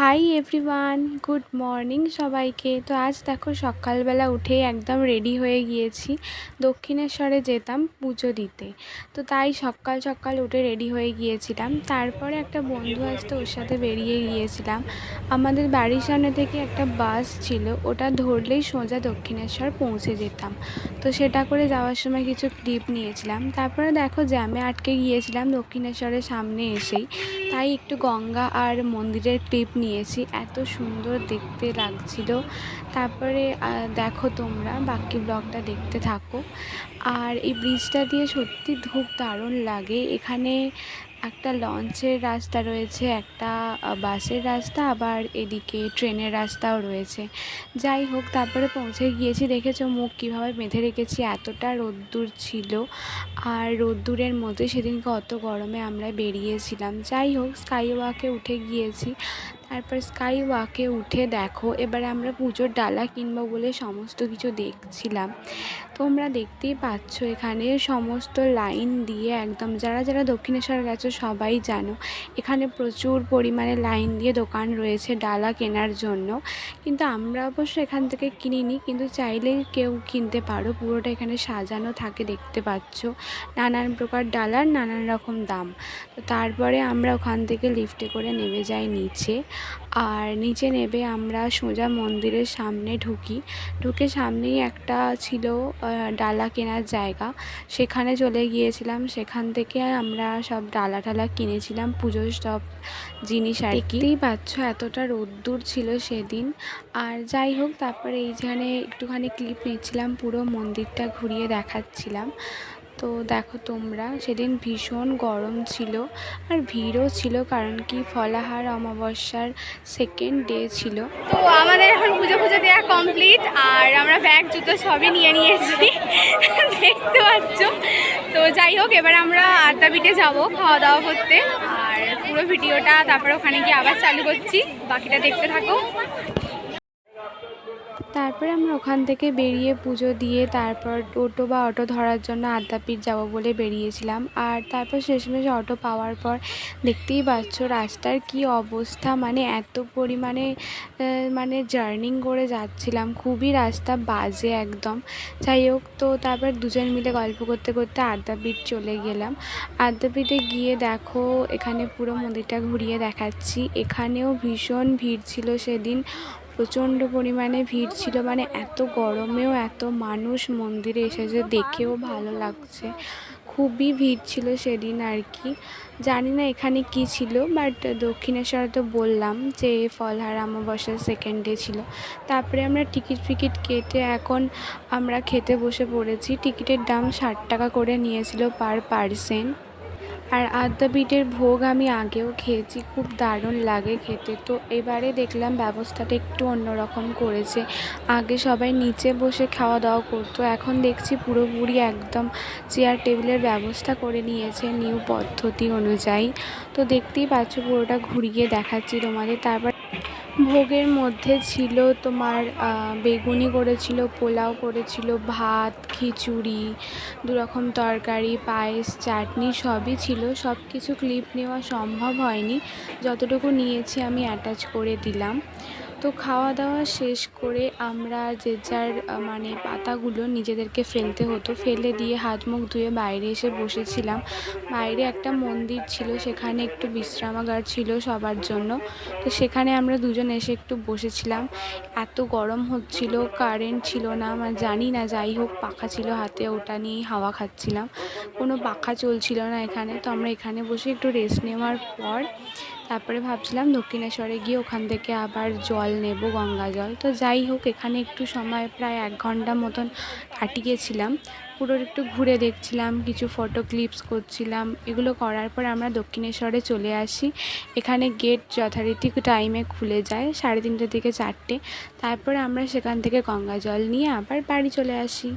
Hi everyone good morning সবাইকে। তো আজ দেখো, সকালবেলা উঠেই একদম রেডি হয়ে গিয়েছি। দক্ষিণেশ্বরে যেতাম পুজো দিতে। তো তাই সকাল সকাল উঠে রেডি হয়ে গিয়েছিলাম। তারপরে একটা বন্ধু আসতে, ওর সাথে বেরিয়ে গিয়েছিলাম। আমাদের বাড়ির সামনে থেকে একটা বাস ছিল, ওটা ধরলেই সোজা দক্ষিণেশ্বর পৌঁছে যেতাম। তো সেটা করে যাওয়ার সময় কিছু ক্লিপ নিয়েছিলাম। তারপরে দেখো জ্যামে আটকে গিয়েছিলাম দক্ষিণেশ্বরের সামনে এসেই। তাই একটু গঙ্গা আর মন্দিরের ক্লিপ নিয়েছি। এত সুন্দর দেখতে লাগছিল। তারপরে দেখো তোমরা, বাকি ব্লগটা দেখতে থাকো। আর এই ব্রিজটা দিয়ে সত্যি ধূপ দারুণ লাগে। এখানে একটা লঞ্চের রাস্তা রয়েছে, একটা বাসের রাস্তা, আবার এদিকে ট্রেনের রাস্তাও রয়েছে। যাই হোক, তারপরে পৌঁছে গিয়েছি, দেখেছ মুখ কীভাবে বেঁধে রেখেছি, এতটা রোদ্দুর ছিল। আর রোদ্দুরের মধ্যে সেদিনকে অত গরমে আমরা বেরিয়েছিলাম। যাই হোক স্কাই ওয়াকে উঠে গিয়েছি। তারপর স্কাই ওয়াকে উঠে দেখো, এবারে আমরা পুজোর ডালা কিনবো বলে সমস্ত কিছু দেখছিলাম। তোমরা দেখতেই পাচ্ছ এখানে সমস্ত লাইন দিয়ে একদম যারা যারা দক্ষিণেশ্বর গেছো সবাই জানো, এখানে প্রচুর পরিমাণে লাইন দিয়ে দোকান রয়েছে ডালা কেনার জন্য। কিন্তু আমরা অবশ্য এখান থেকে কিনিনি, কিন্তু চাইলে কেউ কিনতে পারো, পুরোটা এখানে সাজানো থাকে দেখতে পাচ্ছ। নানান প্রকার ডালার নানান রকম দাম। তো তারপরে আমরা ওখান থেকে লিফটে করে নেমে যাই নিচে। আর নিচে নেবে আমরা সোজা মন্দিরের সামনে ঢুকি। ঢুকে সামনেই একটা ছিল ডালা কেনার জায়গা। সেখানে চলে গিয়েছিলাম। সেখান থেকে আমরা সব ডালা টালা কিনেছিলাম, পুজোর সব জিনিস আর কি। পাচ্ছ এতটা রোদ্দুর ছিল সেদিন। আর যাই হোক, তারপরে এইখানে একটুখানি ক্লিপ নিচ্ছিলাম, পুরো মন্দিরটা ঘুরিয়ে দেখাচ্ছিলাম। তো দেখো তোমরা, সেদিন ভীষণ গরম ছিল আর ভিড়ও ছিল কারণ কি ফলাহার অমাবস্যার সেকেন্ড ডে ছিল। তো আমাদের এখন পুজো পুজো দেওয়া কমপ্লিট আর আমরা ব্যাগ জুতো সবই নিয়ে নিয়েছি। দেখতে পাচ্ছ? তো যাই হোক, এবার আমরা আড্ডাবিটে যাব খাওয়া দাওয়া করতে। আর পুরো ভিডিওটা তারপরে ওখানে গিয়ে আবার চালু করছি। বাকিটা দেখতে থাকো। তারপরে আমরা ওখান থেকে বেরিয়ে পুজো দিয়ে তারপর টোটো বা অটো ধরার জন্য আদ্যাপীঠ যাব বলে বেরিয়েছিলাম। আর তারপর শেষমেশ অটো পাওয়ার পর দেখতেই পাচ্ছ রাস্তার কি অবস্থা। মানে এত পরিমাণে মানে জার্নিং করে যাচ্ছিলাম। খুবই রাস্তা বাজে একদম। যাই হোক, তো তারপর দুজন মিলে গল্প করতে করতে আদ্যাপীঠ চলে গেলাম। আদ্যাপীঠে গিয়ে দেখো এখানে পুরো মন্দিরটা ঘুরিয়ে দেখাচ্ছি। এখানেও ভীষণ ভিড় ছিল সেদিন। প্রচণ্ড পরিমাণে ভিড় ছিল। মানে এত গরমেও এত মানুষ মন্দিরে এসেছে, দেখেও ভালো লাগছে। খুবই ভিড় ছিল সেদিন আর কি। জানি না এখানে কি ছিল বাট দক্ষিণেশ্বরে তো বললাম যে ফলহার অমাবস্যার সেকেন্ড ডে ছিল। তারপরে আমরা টিকিট ফিকিট কেটে এখন আমরা খেতে বসে পড়েছি। টিকিটের দাম ষাট টাকা করে নিয়েছিল পার পার্সেন আর আদ্যাপীঠের ভোগ আমি আগেও খেয়েছি, খুব দারুণ লাগে খেতে। তো এবারে দেখলাম ব্যবস্থাটা একটু অন্যরকম করেছে। আগে সবাই নিচে বসে খাওয়া দাওয়া করতো, এখন দেখছি পুরোপুরি একদম চেয়ার টেবিলের ব্যবস্থা করে নিয়েছে নিউ পদ্ধতি অনুযায়ী। তো দেখতেই পাচ্ছ পুরোটা ঘুরিয়ে দেখাচ্ছি তোমাদের, তারপর ভোগের মধ্যে ছিল তোমার বেগুনি করেছিল, পোলাও করেছিল, ভাত, খিচুড়ি, দুরকম তরকারি, পায়েস, চাটনি সবই ছিল। সব কিছু ক্লিপ নেওয়া সম্ভব হয়নি। যতটুকু নিয়েছি আমি অ্যাটাচ করে দিলাম। তো খাওয়া দাওয়া শেষ করে আমরা যে যার মানে পাতাগুলো নিজেদেরকে ফেলতে হতো, ফেলে দিয়ে হাত মুখ ধুয়ে বাইরে এসে বসেছিলাম। বাইরে একটা মন্দির ছিল, সেখানে একটু বিশ্রামাগার ছিল সবার জন্য। তো সেখানে আমরা দুজন এসে একটু বসেছিলাম। এত গরম হচ্ছিল কারেন্ট ছিল না মানে জানি না, যাই হোক, পাখা ছিল হাতে, ওটা নিয়েই হাওয়া খাচ্ছিলাম। কোনো পাখা চলছিল না এখানে, তো আমরা এখানে বসে একটু রেস্ট নেওয়ার পর তারপরে ভাবছিলাম দক্ষিণেশ্বরে গিয়ে ওখান থেকে আবার জল নেব, গঙ্গা জল। তো যাই হোক, এখানে একটু সময় প্রায় এক ঘণ্টা মতন কাটিয়েছিলাম। পুরো একটু ঘুরে দেখছিলাম, কিছু ফটো ক্লিপস করছিলাম। এগুলো করার পর আমরা দক্ষিণেশ্বরে চলে আসি। এখানে গেট যথারীতি টাইমে খুলে যায়, সাড়ে তিনটে থেকে চারটে। তারপরে আমরা সেখান থেকে গঙ্গা জল নিয়ে আবার বাড়ি চলে আসি।